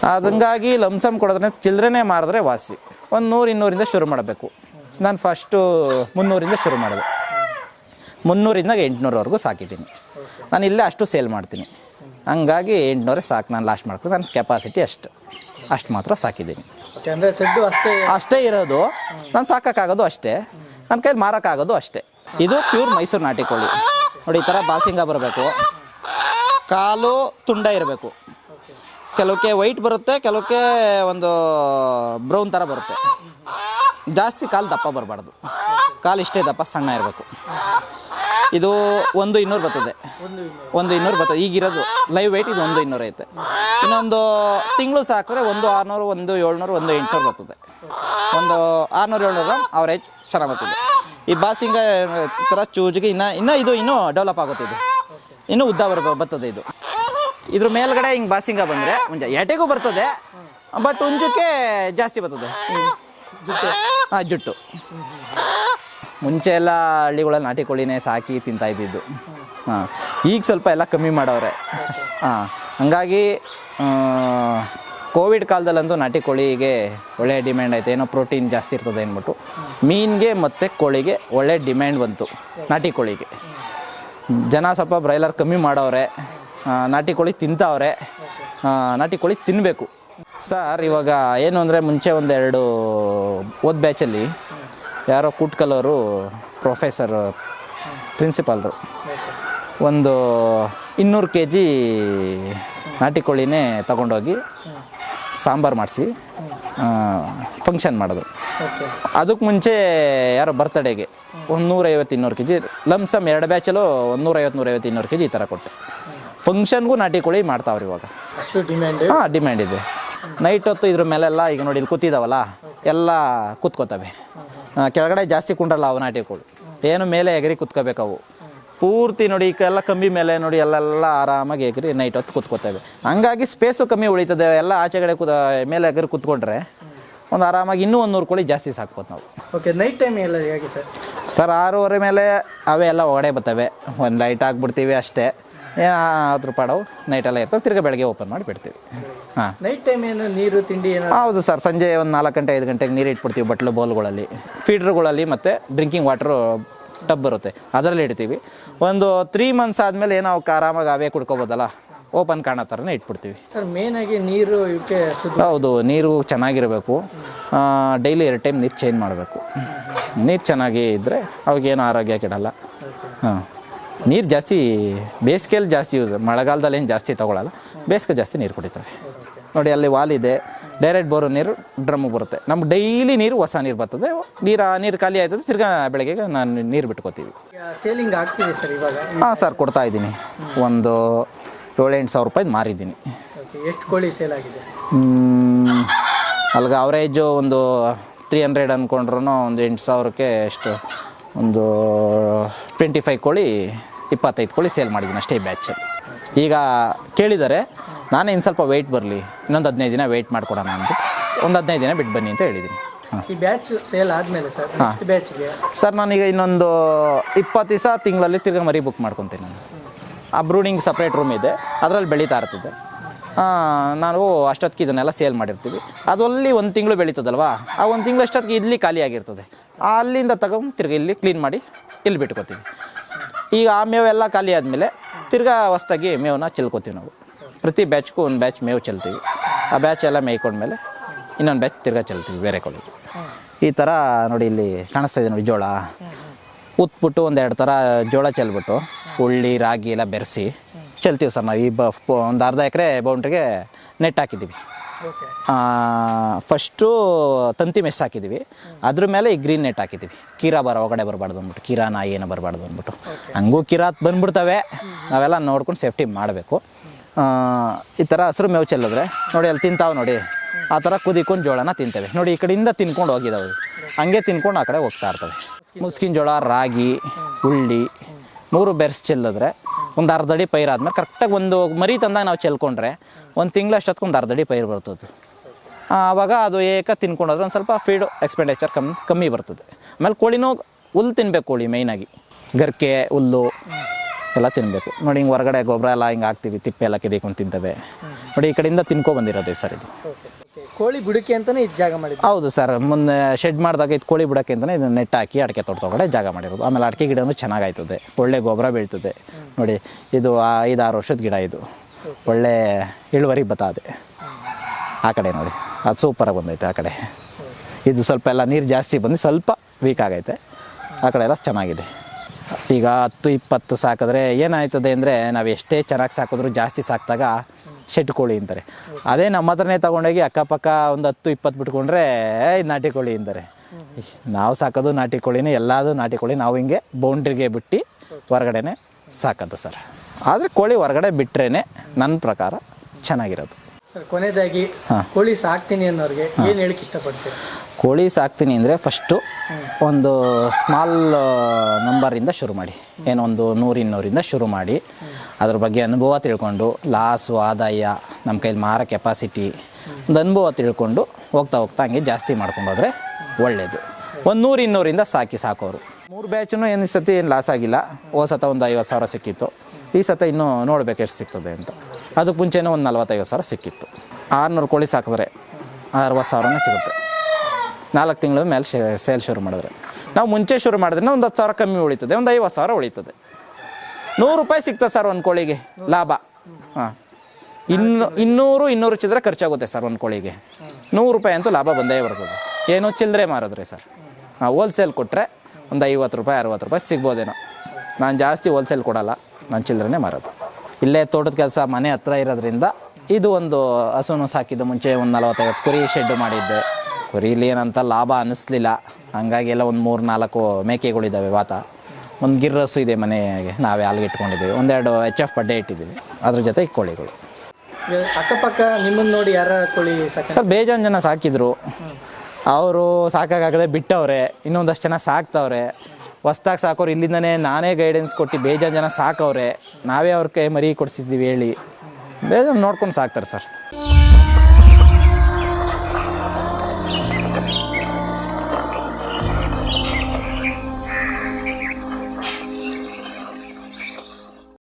ಅದಂಗಾಗಿ ಲಂಸಮ್ ಕೊಡೋದ್ರೆ ಚಿಲ್ಲರೆನೇ ಮಾರಿದ್ರೆ ವಾಸಿ. ಒಂದು ನೂರು ಇನ್ನೂರಿಂದ ಶುರು ಮಾಡಬೇಕು. ನಾನು ಫಸ್ಟು ಮುನ್ನೂರಿಂದ ಶುರು ಮಾಡಿದೆ. ಮುನ್ನೂರಿಂದ ಎಂಟುನೂರವರೆಗೂ ಸಾಕಿದ್ದೀನಿ. ನಾನು ಇಲ್ಲೇ ಅಷ್ಟು ಸೇಲ್ ಮಾಡ್ತೀನಿ. ಹಂಗಾಗಿ ಎಂಟುನೂರೇ ಸಾಕು. ನಾನು ಲಾಸ್ಟ್ ಮಾಡ್ಕೊಂಡು ನನ್ನ ಕೆಪಾಸಿಟಿ ಅಷ್ಟು. ಅಷ್ಟು ಮಾತ್ರ ಸಾಕಿದ್ದೀನಿ. ಅಷ್ಟೇ ಇರೋದು. ನಾನು ಸಾಕೋಕ್ಕಾಗೋದು ಅಷ್ಟೇ. ನನ್ನ ಕೈಲಿ ಮಾರೋಕ್ಕಾಗೋದು ಅಷ್ಟೇ. ಇದು ಪ್ಯೂರ್ ಮೈಸೂರು ನಾಟಿ ಕೋಳಿ. ನೋಡಿ ಈ ಥರ ಬಾಸಿಂಗ ಬರಬೇಕು. ಕಾಲು ತುಂಡ ಇರಬೇಕು. ಕೆಲವಕ್ಕೆ ವೈಟ್ ಬರುತ್ತೆ, ಕೆಲವಕ್ಕೆ ಒಂದು ಬ್ರೌನ್ ಥರ ಬರುತ್ತೆ. ಜಾಸ್ತಿ ಕಾಲು ದಪ್ಪ ಬರಬಾರ್ದು. ಕಾಲು ಇಷ್ಟೇ ದಪ್ಪ ಸಣ್ಣ ಇರಬೇಕು. ಇದು ಒಂದು ಇನ್ನೂರು ಬರ್ತದೆ. ಒಂದು ಇನ್ನೂರು ಬರ್ತದೆ. ಈಗಿರೋದು ಲೈವ್ ವೆಯ್ಟ್ ಇದು ಒಂದು ಇನ್ನೂರು ಐತೆ. ಇನ್ನೊಂದು ತಿಂಗಳು ಸಾಕಿದ್ರೆ ಒಂದು ಆರುನೂರು, ಒಂದು ಏಳ್ನೂರು, ಒಂದು ಎಂಟುನೂರು ಬರ್ತದೆ. ಒಂದು ಆರುನೂರು, ಏಳ್ನೂರು ಅವರೇಜ್ ಚೆನ್ನಾಗಿ ಬರ್ತದೆ. ಈ ಬಾಸಿಂಗ ಥರ ಚೂಜಿಗೆ ಇನ್ನು, ಇನ್ನೂ ಇದು ಇನ್ನೂ ಡೆವಲಪ್ ಆಗುತ್ತೆ ಇದು. ಇನ್ನೂ ಉದ್ದ ಬರ ಬರ್ತದೆ ಇದು. ಇದ್ರ ಮೇಲ್ಗಡೆ ಹಿಂಗೆ ಬಾಸಿಂಗ ಬಂದರೆ ಮುಂಜೆ ಎಟೆಗೂ ಬರ್ತದೆ ಬಟ್ ಉಂಜಕ್ಕೆ ಜಾಸ್ತಿ ಬರ್ತದೆ. ಹಾಂ ಜುಟ್ಟು. ಮುಂಚೆ ಎಲ್ಲ ಹಳ್ಳಿಗಳಲ್ಲಿ ನಾಟಿ ಕೋಳಿನೇ ಸಾಕಿ ತಿಂತಾ ಇದ್ದಿದ್ದು. ಹಾಂ ಈಗ ಸ್ವಲ್ಪ ಎಲ್ಲ ಕಮ್ಮಿ ಮಾಡವ್ರೆ ಹಾಂ ಹಂಗಾಗಿ ಕೋವಿಡ್ ಕಾಲದಲ್ಲಂತೂ ನಾಟಿ ಕೋಳಿಗೆ ಒಳ್ಳೆ ಡಿಮ್ಯಾಂಡ್ ಐತೆ ಏನೋ ಪ್ರೋಟೀನ್ ಜಾಸ್ತಿ ಇರ್ತದೆ ಅಂದ್ಬಿಟ್ಟು. ಮೀನಿಗೆ ಮತ್ತು ಕೋಳಿಗೆ ಒಳ್ಳೆ ಡಿಮ್ಯಾಂಡ್ ಬಂತು ನಾಟಿ ಕೋಳಿಗೆ. ಜನ ಸ್ವಲ್ಪ ಬ್ರಾಯ್ಲರ್ ಕಮ್ಮಿ ಮಾಡವ್ರೆ ನಾಟಿ ಕೋಳಿ ತಿಂತಾವ್ರೆ. ನಾಟಿ ಕೋಳಿ ತಿನ್ನಬೇಕು ಸರ್, ಇವಾಗ ಏನು ಅಂದರೆ ಮುಂಚೆ ಒಂದೆರಡು ಓದ್ ಬ್ಯಾಚಲ್ಲಿ ಯಾರೋ ಕೂಟ್ಕಲವರು ಪ್ರೊಫೆಸರ್ ಪ್ರಿನ್ಸಿಪಾಲ್ರು ಒಂದು ಇನ್ನೂರು ಕೆ ಜಿ ನಾಟಿ ಕೋಳಿನೇ ತಗೊಂಡೋಗಿ ಸಾಂಬಾರು ಮಾಡಿಸಿ ಫಂಕ್ಷನ್ ಮಾಡಿದ್ರು ಓಕೆ ಅದಕ್ಕೆ ಮುಂಚೆ ಯಾರೋ ಬರ್ತಡೇಗೆ ಒಂದು ನೂರೈವತ್ತು ಇನ್ನೂರು ಕೆ ಜಿ ಲಮ್ಸಮ್ ಎರಡು ಬ್ಯಾಚಲ್ಲೂ ಒಂದು ನೂರೈವತ್ತು ನೂರೈವತ್ತು ಇನ್ನೂರು ಕೆ ಜಿ ಈ ಥರ ಕೊಟ್ಟೆ. ಫಂಕ್ಷನ್ಗೂ ನಾಟಿ ಕೋಳಿ ಮಾಡ್ತಾವ್ರಿ ಇವಾಗ. ಅಷ್ಟು ಡಿಮ್ಯಾಂಡ್ ಹಾಂ ಡಿಮ್ಯಾಂಡ್ ಇದೆ. ನೈಟ್ ಹೊತ್ತು ಇದ್ರ ಮೇಲೆಲ್ಲ ಈಗ ನೋಡಿ ಇಲ್ಲಿ ಕೂತಿದಾವಲ್ಲ ಎಲ್ಲ ಕೂತ್ಕೋತವೆ. ಕೆಳಗಡೆ ಜಾಸ್ತಿ ಕುಂಡಲ್ಲ ಅವು ನಾಟಿ ಕೋಳಿ. ಏನು ಮೇಲೆ ಎಗರಿ ಕೂತ್ಕೋಬೇಕು ಅವು. ಪೂರ್ತಿ ನೋಡಿ ಈಗ ಎಲ್ಲ ಕಂಬಿ ಮೇಲೆ ನೋಡಿ ಎಲ್ಲೆಲ್ಲ ಆರಾಮಾಗಿ ಎಗರಿ ನೈಟ್ ಹೊತ್ತು ಕೂತ್ಕೋತವೆ. ಹಂಗಾಗಿ ಸ್ಪೇಸು ಕಮ್ಮಿ ಉಳಿತದೆ. ಎಲ್ಲ ಆಚೆಗಡೆ ಕೂತ ಮೇಲೆ ಎಗರಿ ಕೂತ್ಕೊಂಡ್ರೆ ಒಂದು ಆರಾಮಾಗಿ ಇನ್ನೂ ಒಂದು ನೂರು ಕೋಳಿ ಜಾಸ್ತಿ ಸಾಕ್ಬೋದು ನಾವು. ಓಕೆ ನೈಟ್ ಟೈಮ್ ಎಲ್ಲ ಹೇಗೆ ಸರ್ ಸರ್ ಆರೂವರೆ ಮೇಲೆ ಅವೇ ಎಲ್ಲ ಒಡೆ ಬರ್ತವೆ. ಒಂದು ಲೈಟ್ ಹಾಕ್ಬಿಡ್ತೀವಿ ಅಷ್ಟೇ. ಅದ್ರ ಪಾಡವು ನೈಟೆಲ್ಲ ಇರ್ತವೆ ತಿರ್ಗಿ ಬೆಳಗ್ಗೆ ಓಪನ್ ಮಾಡಿ ಬಿಡ್ತೀವಿ. ಹಾಂ. ನೈಟ್ ಟೈಮ್ ಏನು ನೀರು ತಿಂಡಿ ಏನು ಹೌದು ಸರ್ ಸಂಜೆ ಒಂದು ನಾಲ್ಕು ಗಂಟೆ ಐದು ಗಂಟೆಗೆ ನೀರು ಇಟ್ಬಿಡ್ತೀವಿ ಬಟ್ಲು ಬೌಲ್ಗಳಲ್ಲಿ ಫೀಡ್ರ್ಗಳಲ್ಲಿ ಮತ್ತು ಡ್ರಿಂಕಿಂಗ್ ವಾಟ್ರು ಟಬ್ ಬರುತ್ತೆ ಅದರಲ್ಲಿ ಇಡ್ತೀವಿ. ಒಂದು ತ್ರೀ ಮಂತ್ಸ್ ಆದಮೇಲೆ ಏನೋ ಅವಕ್ಕೆ ಆರಾಮಾಗಿ ಅವೇ ಕುಡ್ಕೋಬೋದಲ್ಲ ಓಪನ್ ಕಾಣೋ ಥರನೇ ಇಟ್ಬಿಡ್ತೀವಿ. ಸರ್ ಮೇನಾಗಿ ನೀರು ಇವಕ್ಕೆ ಹೌದು ನೀರು ಚೆನ್ನಾಗಿರಬೇಕು. ಡೈಲಿ ಎರಡು ಟೈಮ್ ನೀರು ಚೇಂಜ್ ಮಾಡಬೇಕು. ನೀರು ಚೆನ್ನಾಗಿ ಇದ್ದರೆ ಅವಾಗೇನು ಆರೋಗ್ಯ ಕೆಡಲ್ಲ ಹಾಂ. ನೀರು ಜಾಸ್ತಿ ಬೇಸಿಗೆಯಲ್ಲಿ ಜಾಸ್ತಿ ಯೂಸ್ ಮಳೆಗಾಲದಲ್ಲಿ ಏನು ಜಾಸ್ತಿ ತೊಗೊಳಲ್ಲ ಬೇಸಿಗೆ ಜಾಸ್ತಿ ನೀರು ಕುಡಿತಾರೆ ನೋಡಿ ಅಲ್ಲಿ ವಾಲ್ ಇದೆ ಡೈರೆಕ್ಟ್ ಬೋರು ನೀರು ಡ್ರಮ್ಮಿಗೆ ಬರುತ್ತೆ. ನಮ್ಗೆ ಡೈಲಿ ನೀರು ಹೊಸ ನೀರು ಬರ್ತದೆ ನೀರು ಆ ನೀರು ಖಾಲಿ ಆಯ್ತದೆ ತಿರ್ಗಾ ಬೆಳಗ್ಗೆ ನಾನು ನೀರು ಬಿಟ್ಕೋತೀವಿ. ಸೇಲಿಂಗ್ ಆಗ್ತಿದೆ ಸರ್ ಇವಾಗ? ಹಾಂ ಸರ್ ಕೊಡ್ತಾ ಇದ್ದೀನಿ. ಒಂದು ಏಳೆಂಟು ಸಾವಿರ ರೂಪಾಯಿ ಮಾರಿದ್ದೀನಿ. ಎಷ್ಟು ಕೋಳಿ ಸೇಲ್ ಆಗಿದೆ? ಅಲ್ಲಿಗೆ ಅಲ್ಗ ಅವರೇಜು ಒಂದು ತ್ರೀ ಹಂಡ್ರೆಡ್ ಅಂದ್ಕೊಂಡ್ರು ಒಂದು ಎಂಟು ಸಾವಿರಕ್ಕೆ ಎಷ್ಟು ಒಂದು ಟ್ವೆಂಟಿ ಫೈವ್ ಕೋಳಿ ಇಪ್ಪತ್ತೈದು ಕೋಳಿ ಸೇಲ್ ಮಾಡಿದ್ದೀನಿ ಅಷ್ಟೇ ಬ್ಯಾಚಲ್ಲಿ ಈಗ ಕೇಳಿದ್ದಾರೆ ನಾನೇ ಇನ್ನು ಸ್ವಲ್ಪ ವೆಯ್ಟ್ ಬರಲಿ ಇನ್ನೊಂದು ಹದಿನೈದು ದಿನ ವೆಯ್ಟ್ ಮಾಡ್ಕೊಡೋಣ ಅಂತ ಒಂದು ಹದಿನೈದು ದಿನ ಬಿಟ್ಟು ಬನ್ನಿ ಅಂತ ಹೇಳಿದ್ದೀನಿ. ಹಾಂ. ಈ ಬ್ಯಾಚ್ ಸೇಲ್ ಆದಮೇಲೆ ಸರ್ ನೆಕ್ಸ್ಟ್ ಬ್ಯಾಚ್ಗೆ ಸರ್ ನಾನೀಗ ಇನ್ನೊಂದು ಇಪ್ಪತ್ತು ದಿವಸ ತಿಂಗಳಲ್ಲಿ ತಿರ್ಗಿ ಮರಿ ಬುಕ್ ಮಾಡ್ಕೊತೀನಿ ನಾನು. ಆ ಬ್ರೂಡಿಂಗ್ ಸಪ್ರೇಟ್ ರೂಮ್ ಇದೆ ಅದರಲ್ಲಿ ಬೆಳೀತಾ ಇರ್ತದೆ. ನಾವು ಅಷ್ಟೊತ್ತಿಗೆ ಇದನ್ನೆಲ್ಲ ಸೇಲ್ ಮಾಡಿರ್ತೀವಿ. ಅದರಲ್ಲಿ ಅಲ್ಲಿ ಒಂದು ತಿಂಗಳು ಬೆಳೀತದಲ್ವಾ? ಆ ಒಂದು ತಿಂಗಳು ಅಷ್ಟೊತ್ತಿಗೆ ಇಲ್ಲಿ ಖಾಲಿ ಆಗಿರ್ತದೆ. ಅಲ್ಲಿಂದ ತಗೊಂಡು ತಿರ್ಗಿ ಇಲ್ಲಿ ಕ್ಲೀನ್ ಮಾಡಿ ಇಲ್ಲಿ ಬಿಟ್ಕೋತೀವಿ. ಈಗ ಆ ಮೇವೆಲ್ಲ ಖಾಲಿ ಆದಮೇಲೆ ತಿರ್ಗಾ ಹೊಸ್ದಾಗಿ ಮೇವನ್ನ ಚೆಲ್ಕೋತೀವಿ ನಾವು. ಪ್ರತಿ ಬ್ಯಾಚ್ಗೂ ಒಂದು ಬ್ಯಾಚ್ ಮೇವು ಚೆಲ್ತೀವಿ. ಆ ಬ್ಯಾಚ್ ಎಲ್ಲ ಮೇಯ್ಕೊಂಡ್ಮೇಲೆ ಇನ್ನೊಂದು ಬ್ಯಾಚ್ ತಿರ್ಗಾ ಚೆಲ್ತೀವಿ ಬೇರೆ ಕೋಳಿ ಈ ಥರ ನೋಡಿ ಇಲ್ಲಿ ಕಾಣಿಸ್ತಾ ಇದೆ ನೋಡಿ ಜೋಳ. ಉತ್ಬಿಟ್ಟು ಒಂದೆರಡು ಥರ ಜೋಳ ಚೆಲ್ಬಿಟ್ಟು ಹುಳ್ಳಿ, ರಾಗಿ ಎಲ್ಲ ಬೆರೆಸಿ ಚೆಲ್ತೀವಿ ಸರ್ ನಾವು. ಈ ಬ ಒಂದು ಅರ್ಧ ಎಕರೆ ಬೌಂಡ್ರಿಗೆ ನೆಟ್ ಹಾಕಿದ್ದೀವಿ. ಫಸ್ಟು ತಂತಿ ಮೆಸ್ ಹಾಕಿದ್ದೀವಿ ಅದ್ರ ಮೇಲೆ ಈ ಗ್ರೀನ್ ನೆಟ್ ಹಾಕಿದ್ದೀವಿ ಕೀರಾ ಬರ ಒಳಗಡೆ ಬರಬಾರ್ದು ಅಂದ್ಬಿಟ್ಟು ಕೀರಾ ನಾಯಿ ಏನೋ ಬರಬಾರ್ದು ಅಂದ್ಬಿಟ್ಟು. ಹಂಗೂ ಕಿರಾತ್ ಬಂದ್ಬಿಡ್ತವೆ. ನಾವೆಲ್ಲ ನೋಡ್ಕೊಂಡು ಸೇಫ್ಟಿ ಮಾಡಬೇಕು. ಈ ಥರ ಹಸಿರು ಮೇವು ಚೆಲ್ಲಿದ್ರೆ ನೋಡಿ ಅಲ್ಲಿ ತಿಂತಾವೆ ನೋಡಿ. ಆ ಥರ ಕುದಿಕೊಂಡು ಜೋಳನ ತಿಂತವೆ. ನೋಡಿ ಈ ಕಡೆಯಿಂದ ತಿನ್ಕೊಂಡು ಹೋಗಿದ್ದಾವೆ ಹಂಗೆ ತಿನ್ಕೊಂಡು ಆ ಕಡೆ ಹೋಗ್ತಾ ಇರ್ತವೆ. ಮುಸ್ಕಿನ ಜೋಳ ರಾಗಿ ಉಳ್ಳಿ ಮೂರು ಬೆರ್ಸ್ ಚೆಲ್ಲಿದ್ರೆ ಒಂದು ಅರ್ಧಡಿ ಪೈರ್ ಆದ್ಮೇಲೆ ಕರೆಕ್ಟಾಗಿ ಒಂದು ಮರಿ ತಂದಾಗ ನಾವು ಚೆಲ್ಕೊಂಡ್ರೆ ಒಂದು ತಿಂಗಳಷ್ಟೊತ್ತಿಗೆ ಒಂದು ಅರ್ಧಡಿ ಪೈರು ಬರ್ತದೆ. ಆವಾಗ ಅದು ಏಕ ತಿನ್ಕೊಂಡೋದ್ರೆ ಒಂದು ಸ್ವಲ್ಪ ಫೀಡ್ ಎಕ್ಸ್ಪೆಂಡಿಚರ್ ಕಮ್ಮಿ ಕಮ್ಮಿ ಬರ್ತದೆ. ಆಮೇಲೆ ಕೋಳಿನೂ ಹುಲ್ಲು ತಿನ್ಬೇಕು ಕೋಳಿ ಮೇಯ್ನಾಗಿ ಗರ್ಕೆ, ಹುಲ್ಲು ಎಲ್ಲ ತಿನ್ನಬೇಕು ನೋಡಿ ಹಿಂಗೆ ಹೊರಗಡೆ ಗೊಬ್ಬರ ಎಲ್ಲ ಹಿಂಗೆ ಹಾಕ್ತೀವಿ, ತಿಪ್ಪೆ ಎಲ್ಲ ಕೆದಿಕೊಂಡು ತಿಂತವೆ. ನೋಡಿ ಈ ಕಡೆಯಿಂದ ತಿನ್ಕೊ ಬಂದಿರೋದು ಸರ್ ಇದು. ಕೋಳಿ ಬುಡಕೆ ಅಂತಾನೆ ಇದು ಜಾಗ ಮಾಡಿದ್ರು ಹೌದು ಸರ್ ಮುಂದೆ ಶೆಡ್ ಮಾಡಿದಾಗ ಇದು ಕೋಳಿ ಬಿಡಕ್ಕೆ ಅಂತಲೇ ಇದನ್ನ ನೆಟ್ ಹಾಕಿ ಅಡಿಕೆ ತೋಟದೊಳಗಡೆ ಜಾಗ ಮಾಡಿರೋದು. ಆಮೇಲೆ ಅಡಿಕೆ ಗಿಡನೂ ಚೆನ್ನಾಗಾಯ್ತದೆ. ಒಳ್ಳೆ ಗೊಬ್ಬರ ಬೀಳ್ತದೆ. ನೋಡಿ ಇದು ಐದು ಐದಾರು ವರ್ಷದ ಗಿಡ ಇದು. ಒಳ್ಳೆ ಇಳುವರಿ ಬತ್ತದೆ ಆ ಕಡೆ ನೋಡಿ ಅದು ಸೂಪರಾಗಿ ಬಂದೈತೆ ಆ ಕಡೆ. ಇದು ಸ್ವಲ್ಪ ಎಲ್ಲ ನೀರು ಜಾಸ್ತಿ ಬಂದು ಸ್ವಲ್ಪ ವೀಕ್ ಆಗೈತೆ. ಆ ಕಡೆ ಎಲ್ಲ ಚೆನ್ನಾಗಿದೆ. ಈಗ ಹತ್ತು ಇಪ್ಪತ್ತು ಸಾಕಿದ್ರೆ ಏನಾಯ್ತದೆ ಅಂದರೆ ನಾವು ಎಷ್ಟೇ ಚೆನ್ನಾಗಿ ಸಾಕಿದ್ರು ಜಾಸ್ತಿ ಸಾಕಿದಾಗ ಶೆಡ್ ಕೋಳಿ ಅಂತಾರೆ. ಅದೇ ನಮ್ಮ ಹತ್ರನೇ ತಗೊಂಡೋಗಿ ಅಕ್ಕಪಕ್ಕ ಒಂದು ಹತ್ತು ಇಪ್ಪತ್ತು ಬಿಟ್ಕೊಂಡ್ರೆ ಇದು ನಾಟಿ ಕೋಳಿ ಅಂತಾರೆ. ನಾವು ಸಾಕೋದು ನಾಟಿ ಕೋಳಿನೇ ಎಲ್ಲದೂ ನಾಟಿ ಕೋಳಿ ನಾವು ಹಿಂಗೆ ಬೌಂಡ್ರಿಗೆ ಬಿಟ್ಟು ಹೊರಗಡೆನೆ ಸಾಕೋದು ಸರ್. ಆದರೆ ಕೋಳಿ ಹೊರಗಡೆ ಬಿಟ್ರೇ ನನ್ನ ಪ್ರಕಾರ ಚೆನ್ನಾಗಿರೋದು. ಸರ್ ಕೊನೆಯದಾಗಿ ಕೋಳಿ ಸಾಕ್ತೀನಿ ಅನ್ನೋರಿಗೆ ಏನು ಹೇಳಕ್ ಇಷ್ಟಪಡ್ತೀರಿ? ಕೋಳಿ ಸಾಕ್ತೀನಿ ಅಂದರೆ ಫಸ್ಟು ಒಂದು ಸ್ಮಾಲ್ ನಂಬರಿಂದ ಶುರು ಮಾಡಿ. ಏನೋ ಒಂದು ನೂರು ಇನ್ನೂರಿಂದ ಶುರು ಮಾಡಿ. ಅದ್ರ ಬಗ್ಗೆ ಅನುಭವ ತಿಳ್ಕೊಂಡು ಲಾಸು, ಆದಾಯ, ನಮ್ಮ ಕೈಲಿ ಮಾರೋ ಕೆಪಾಸಿಟಿ ಒಂದು ಅನುಭವ ತಿಳ್ಕೊಂಡು ಹೋಗ್ತಾ ಹೋಗ್ತಾ ಹಂಗೆ ಜಾಸ್ತಿ ಮಾಡ್ಕೊಂಡು ಹೋದರೆ ಒಳ್ಳೆಯದು ಒಂದು ನೂರು ಇನ್ನೂರಿಂದ ಸಾಕಿ ಸಾಕೋರು. ಮೂರು ಬ್ಯಾಚನ್ನು ಏನು ಸತಿ ಏನು ಲಾಸ್ ಆಗಿಲ್ಲ. ಓ ಸತ ಒಂದು ಐವತ್ತು ಸಾವಿರ ಸಿಕ್ಕಿತ್ತು. ಈ ಸತ ಇನ್ನೂ ನೋಡ್ಬೇಕು ಎಷ್ಟು ಸಿಗ್ತದೆ ಅಂತ. ಅದಕ್ಕೆ ಮುಂಚೆನೂ ಒಂದು ನಲ್ವತ್ತೈವತ್ತು ಸಾವಿರ ಸಿಕ್ಕಿತ್ತು. ಆರುನೂರು ಕೋಳಿ ಸಾಕಿದ್ರೆ ಅರವತ್ತು ಸಾವಿರನೇ ಸಿಗುತ್ತೆ. ನಾಲ್ಕು ತಿಂಗಳ ಮೇಲೆ ಸೇಲ್ ಶುರು ಮಾಡಿದ್ರೆ. ನಾವು ಮುಂಚೆ ಶುರು ಮಾಡಿದ್ರೆ ಒಂದು ಹತ್ತು ಸಾವಿರ ಕಮ್ಮಿ ಉಳಿತದೆ, ಒಂದು ಐವತ್ತು ಸಾವಿರ ಉಳಿತದೆ. ನೂರು ರೂಪಾಯಿ ಸಿಗ್ತದೆ ಸರ್ ಒಂದು ಕೋಳಿಗೆ, ಲಾಭ. ಹಾಂ. ಇನ್ನು, ಇನ್ನೂರು ಇನ್ನೂರು ಚಿಲ್ಲರೆ ಖರ್ಚಾಗುತ್ತೆ ಸರ್ ಒಂದು ಕೋಳಿಗೆ. ನೂರು ರೂಪಾಯಿ ಅಂತೂ ಲಾಭ ಬಂದೇ ಬರ್ತದೆ. ಏನೋ ಚಿಲ್ಲರೆ ಮಾರಿದ್ರೆ ಸರ್? ಹಾಂ ಹೋಲ್ಸೇಲ್ ಕೊಟ್ಟರೆ ಒಂದು ಐವತ್ತು ರೂಪಾಯಿ, ಅರವತ್ತು ರೂಪಾಯಿ ಸಿಗ್ಬೋದೇನೋ. ನಾನು ಜಾಸ್ತಿ ಹೋಲ್ಸೇಲ್ ಕೊಡಲ್ಲ, ನಾನು ಚಿಲ್ಲರೆನೇ ಮಾರೋದು. ಇಲ್ಲೇ ತೋಟದ ಕೆಲಸ, ಮನೆ ಹತ್ರ ಇರೋದ್ರಿಂದ ಇದು ಒಂದು ಹಸುನು ಸಾಕಿದ್ದು ಮುಂಚೆ ಒಂದು ನಲವತ್ತೈವತ್ತು ಕುರಿ ಶೆಡ್ಡು ಮಾಡಿದ್ದೆ. ಕುರಿಲಿ ಏನಂತ ಲಾಭ ಅನ್ನಿಸ್ಲಿಲ್ಲ ಹಂಗಾಗಿ ಎಲ್ಲ ಒಂದು ಮೂರು ನಾಲ್ಕು ಮೇಕೆಗಳಿದ್ದಾವೆ, ವಾತ. ಒಂದು ಗಿರ್ರಸ್ಸು ಇದೆ ಮನೆಗೆ ನಾವೇ ಅಲ್ಲಿಗೆ ಇಟ್ಕೊಂಡಿದ್ದೀವಿ. ಒಂದೆರಡು ಎಚ್ ಎಫ್ ಬಡ್ಡೆ ಇಟ್ಟಿದ್ದೀವಿ. ಅದ್ರ ಜೊತೆ ಕೋಳಿಗಳು. ಅಕ್ಕಪಕ್ಕ ನಿಮ್ಮನ್ನು ನೋಡಿ ಯಾರ ಕೋಳಿ ಸಾಕ ಸರ್ ಬೇಜಾನ್ ಜನ ಸಾಕಿದ್ರು. ಅವರು ಸಾಕಾಗದೆ ಬಿಟ್ಟವ್ರೆ. ಇನ್ನೊಂದಷ್ಟು ಜನ ಸಾಕ್ತವ್ರೆ. ಹೊಸ್ದಾಗಿ ಸಾಕೋರು ಇಲ್ಲಿಂದನೇ ನಾನೇ ಗೈಡೆನ್ಸ್ ಕೊಟ್ಟು ಬೇಜಾನ್ ಜನ ಸಾಕವ್ರೆ. ನಾವೇ ಅವ್ರ ಕೈ ಮರಿ ಕೊಡಿಸಿದ್ದೀವಿ ಹೇಳಿ. ಬೇಜಾನ್ ನೋಡ್ಕೊಂಡು ಸಾಕ್ತಾರೆ ಸರ್.